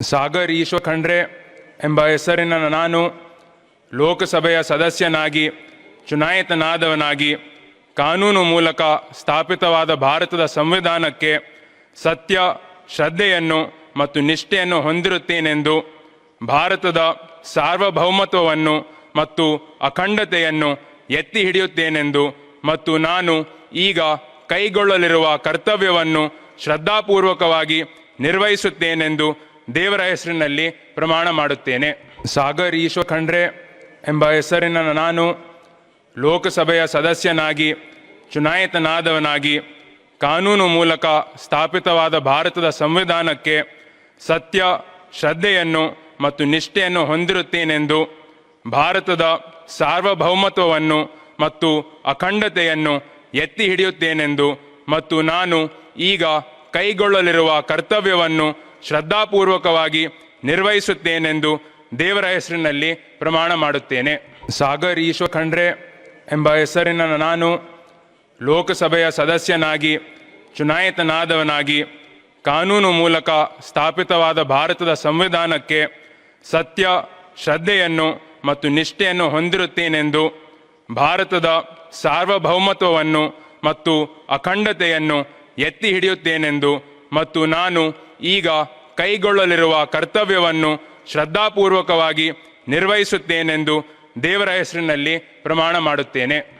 ಸಾಗರ್ ಈಶ್ವ ಖಂಡ್ರೆ ಎಂಬ ಹೆಸರಿನ ನಾನು ಲೋಕಸಭೆಯ ಸದಸ್ಯನಾಗಿ, ಚುನಾಯಿತನಾದವನಾಗಿ, ಕಾನೂನು ಮೂಲಕ ಸ್ಥಾಪಿತವಾದ ಭಾರತದ ಸಂವಿಧಾನಕ್ಕೆ ಸತ್ಯ, ಶ್ರದ್ಧೆಯನ್ನು ಮತ್ತು ನಿಷ್ಠೆಯನ್ನು ಹೊಂದಿರುತ್ತೇನೆಂದು, ಭಾರತದ ಸಾರ್ವಭೌಮತ್ವವನ್ನು ಮತ್ತು ಅಖಂಡತೆಯನ್ನು ಎತ್ತಿ ಹಿಡಿಯುತ್ತೇನೆಂದು ಮತ್ತು ನಾನು ಈಗ ಕೈಗೊಳ್ಳಲಿರುವ ಕರ್ತವ್ಯವನ್ನು ಶ್ರದ್ಧಾಪೂರ್ವಕವಾಗಿ ನಿರ್ವಹಿಸುತ್ತೇನೆಂದು ದೇವರ ಹೆಸರಿನಲ್ಲಿ ಪ್ರಮಾಣ ಮಾಡುತ್ತೇನೆ. ಸಾಗರ್ ಈಶ್ವ ಖಂಡ್ರೆ ಎಂಬ ಹೆಸರಿನ ನಾನು ಲೋಕಸಭೆಯ ಸದಸ್ಯನಾಗಿ, ಚುನಾಯಿತನಾದವನಾಗಿ, ಕಾನೂನು ಮೂಲಕ ಸ್ಥಾಪಿತವಾದ ಭಾರತದ ಸಂವಿಧಾನಕ್ಕೆ ಸತ್ಯ, ಶ್ರದ್ಧೆಯನ್ನು ಮತ್ತು ನಿಷ್ಠೆಯನ್ನು ಹೊಂದಿರುತ್ತೇನೆಂದು, ಭಾರತದ ಸಾರ್ವಭೌಮತ್ವವನ್ನು ಮತ್ತು ಅಖಂಡತೆಯನ್ನು ಎತ್ತಿ ಹಿಡಿಯುತ್ತೇನೆಂದು ಮತ್ತು ನಾನು ಈಗ ಕೈಗೊಳ್ಳಲಿರುವ ಕರ್ತವ್ಯವನ್ನು ಶ್ರದ್ಧಾಪೂರ್ವಕವಾಗಿ ನಿರ್ವಹಿಸುತ್ತೇನೆಂದು ದೇವರ ಹೆಸರಿನಲ್ಲಿ ಪ್ರಮಾಣ ಮಾಡುತ್ತೇನೆ. ಸಾಗರ್ ಈಶ್ವ ಖಂಡ್ರೆ ಎಂಬ ಹೆಸರಿನ ನಾನು ಲೋಕಸಭೆಯ ಸದಸ್ಯನಾಗಿ, ಚುನಾಯಿತನಾದವನಾಗಿ, ಕಾನೂನು ಮೂಲಕ ಸ್ಥಾಪಿತವಾದ ಭಾರತದ ಸಂವಿಧಾನಕ್ಕೆ ಸತ್ಯ, ಶ್ರದ್ಧೆಯನ್ನು ಮತ್ತು ನಿಷ್ಠೆಯನ್ನು ಹೊಂದಿರುತ್ತೇನೆಂದು, ಭಾರತದ ಸಾರ್ವಭೌಮತ್ವವನ್ನು ಮತ್ತು ಅಖಂಡತೆಯನ್ನು ಎತ್ತಿ ಹಿಡಿಯುತ್ತೇನೆಂದು ಮತ್ತು ನಾನು ಈಗ ಕೈಗೊಳ್ಳಲಿರುವ ಕರ್ತವ್ಯವನ್ನು ಶ್ರದ್ಧಾಪೂರ್ವಕವಾಗಿ ನಿರ್ವಹಿಸುತ್ತೇನೆಂದು ದೇವರ ಹೆಸರಿನಲ್ಲಿ ಪ್ರಮಾಣ ಮಾಡುತ್ತೇನೆ.